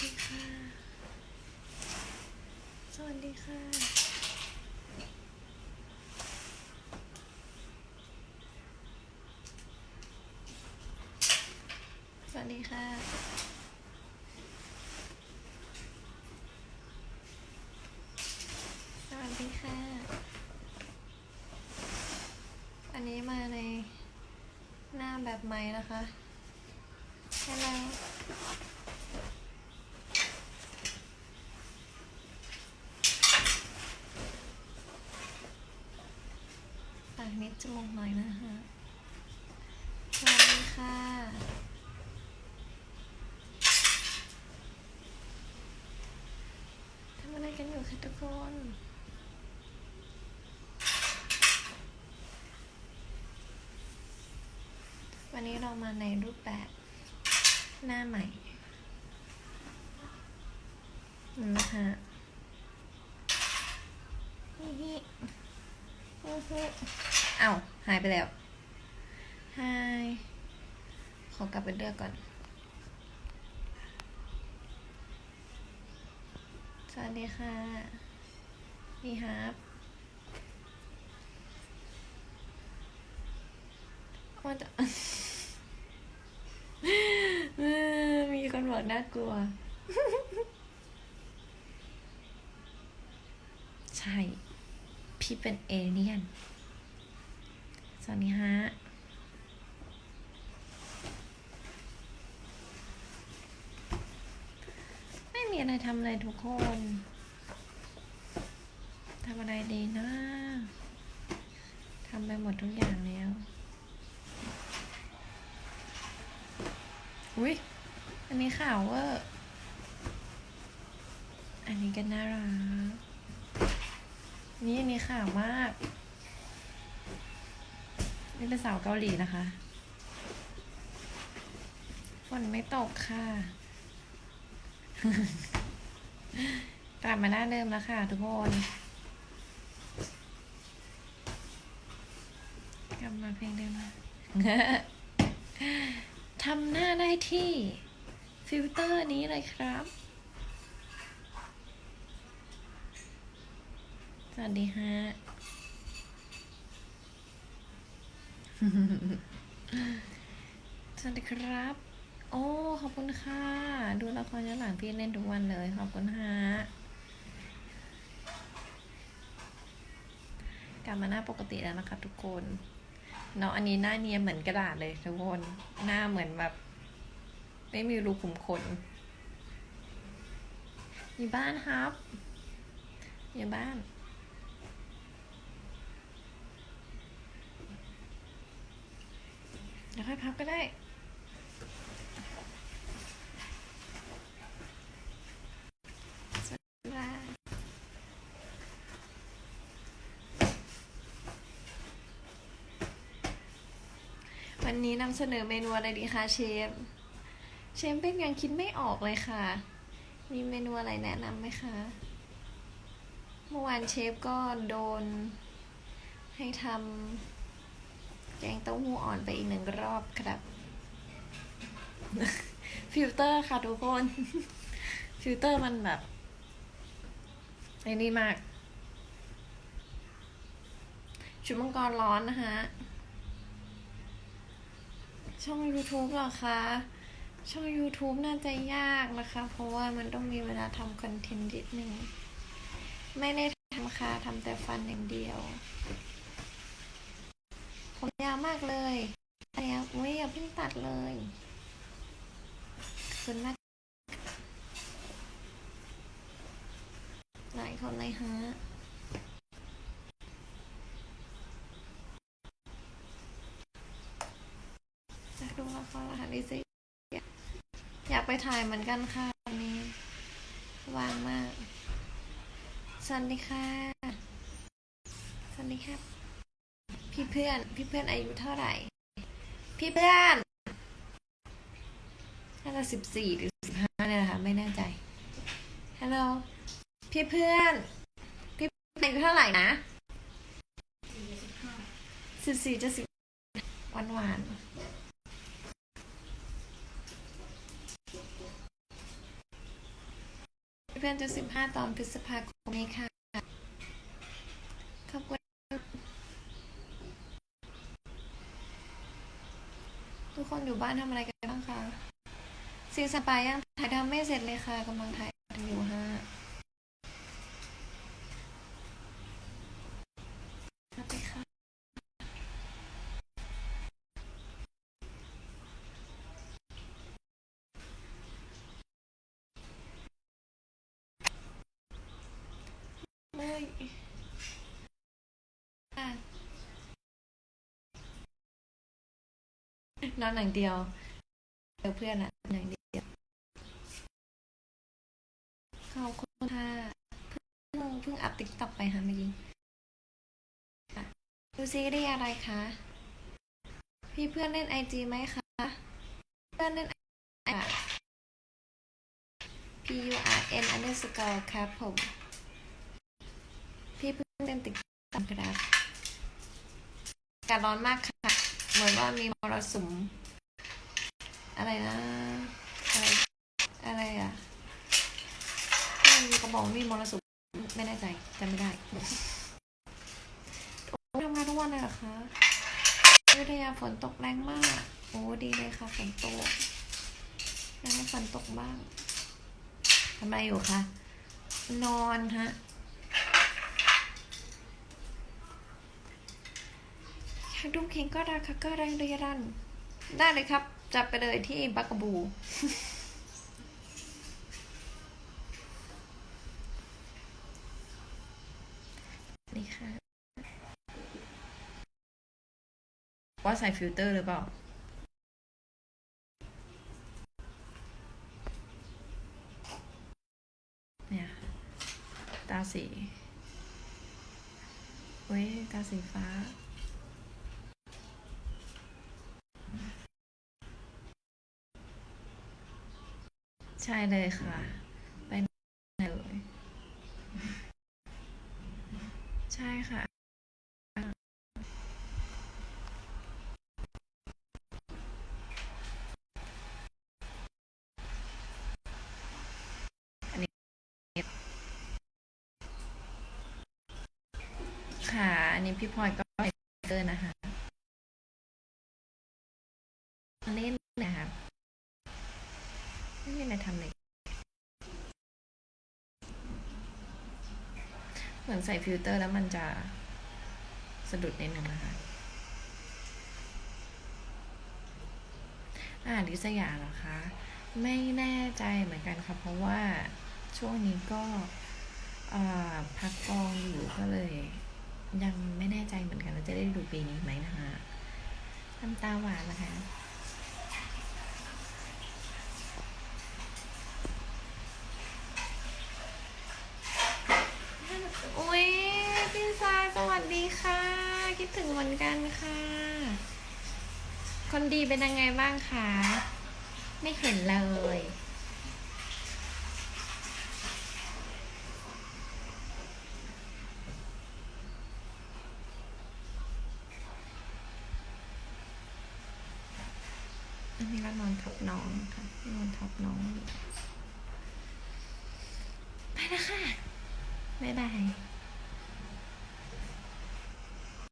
ดีค่ะ สวัสดีค่ะ สวัสดีค่ะสวัสดีค่ะ อันนี้มาในหน้าแบบใหม่นะคะใช่แล้วากนิดจมูกหน่อยนะคะสวัสดีค่ะทำอะไรกันอยู่คะทุกคนวันนี้เรามาในรูปแบบหน้าใหม่นะคะฮิฮิ อ้าหายไปแล้วหายขอกลับไปเลือกก่อน สวัสดีค่ะ นี่ครับว่าจะมีคนบอกน่ากลัว ใช่ พี่เป็นเอเลี่ยน สวัสดีฮะไม่มีอะไรทำเลยทุกคนทำอะไรดีนะทำไปหมดทุกอย่างแล้ว อุ้ยอันนี้ข่าวเวอร์อันนี้ก็น่ารักนี่อันนี้ข่าวมาก นี่เป็นสาวเกาหลีนะคะฝนไม่ตกค่ะกลับมาหน้าเดิมแล้วค่ะทุกคนกลับมาเพลงเดิมนะทำหน้าได้ที่ฟิลเตอร์นี้เลยครับ สวัสดีฮะ สวัสดีครับ โอ้ ขอบคุณค่ะ ดูละครย้อนหลังพี่เล่นทุกวันเลย ขอบคุณฮะกลับมาหน้าปกติแล้วนะคะทุกคนเนาะอันนี้หน้าเนียเหมือนกระดาษเลยทุกคน หน้าเหมือนแบบ ไม่มีรูขุมขนอยู่บ้านครับอยู่บ้าน เดี๋ยวค่อยพับก็ได้ สวัสดีค่ะวันนี้นำเสนอเมนูอะไรดีคะเชฟ เชฟเป็นยังคิดไม่ออกเลยค่ะ มีเมนูอะไรแนะนำไหมคะ เมื่อวานเชฟก็โดนให้ทำ แกงเต้าหู้อ่อนไปอีกหนึ่งรอบครับ ฟิลเตอร์ค่ะทุกคน ฟิลเตอร์มันแบบไอ้นี่มาก ชุดมังกรร้อนนะคะ ช่อง YouTube หรอคะ ช่อง YouTube น่าจะยากนะคะ เพราะว่ามันต้องมีเวลาทำคอนเทนต์นิดนึง ไม่ได้ทำค่ะทำแต่ฟันอย่างเดียว ผมยาวมากเลยอะไรอะอุ้ยอย่าเพิ่งตัดเลยคุณมากหลายคนเลยฮะจะดูละครรหัสดิสิอยากไปถ่ายเหมือนกันค่ะวันนี้ว่างมาก สวัสดีค่ะ สวัสดีครับ พี่เพื่อนพี่เพื่อนอายุเท่าไหร่ พี่เพื่อนน่าจะสิบสี่หรือสิบห้าเนี่ยนะคะไม่แน่ใจฮัลโหลพี่เพื่อน พี่เพื่อนอายุเท่าไหร่นะสิบสี่จะสิบหวานหวานเพื่อนจะสิบห้าตอนพฤษภาคมนี้ค่ะ ขอบคุณ ทุกคนอยู่บ้านทำอะไรกันบ้างคะซีสปายยังถ่ายทำไม่เสร็จเลยค่ะกำลังถ่ายอยู่ฮะรับไปค่ะเลยอะ นอนหนังเดียวเจอเพื่อนอะหนังเดียวขอบคุณค่ะเพิ่งเพิ่งอัพติ๊กต็อกไปค่ะเมื่อกี้อะดูซีรีส์อะไรคะพี่เพื่อนเล่นไอจีไหมคะ เพื่อนเล่น IG ค่ะ P U R N underscore ครับผม พี่เพิ่งเล่นติ๊กต็อกครับอากาศร้อนมากค่ะ เหมือนว่ามีมรสุม อะไรนะ อะไรอะไรอะมันมีกระบอกมีมรสุมไม่แน่ใจจำไม่ได้โอ้ทำงานทุกวันเลยเหรอคะอยุธยาฝนตกแรงมาก โอ้ดีเลยค่ะฝนตกยากให้ฝนตกบ้างทำอะไรอยู่คะนอนฮะ อยากดูเข่งก็ได้ค่ะก็แรงเรียรัน ได้เลยครับ จับไปเลยที่บักกบู นี่ค่ะ ว่าใส่ฟิลเตอร์หรือเปล่าเนี่ยตาสีเว้ยตาสีฟ้า ใช่เลยค่ะ ไปไหนเลย ใช่ค่ะค่ะ อันนี้พี่พลอยก็เป็นเตอร์นะคะเล่นนะครับ ไม่มีอะไรทำเลยเหมือนใส่ฟิลเตอร์แล้วมันจะสะดุดนิดนึงนะคะ อ่าลิสยาเหรอคะ ไม่แน่ใจเหมือนกันค่ะ เพราะว่าช่วงนี้ก็พักกองอยู่ก็เลย ยังไม่แน่ใจเหมือนกันว่าจะได้ดูปีนี้ไหมนะคะทำตาหวานนะคะ อุ้ยพี่ซายสวัสดีค่ะ คิดถึงเหมือนกันค่ะ คนดีเป็นยังไงบ้างคะ ไม่เห็นเลยอันนี้ก็นอนทับน้องค่ะนอนทับน้องไปแล้วค่ะ บ๊ายบาย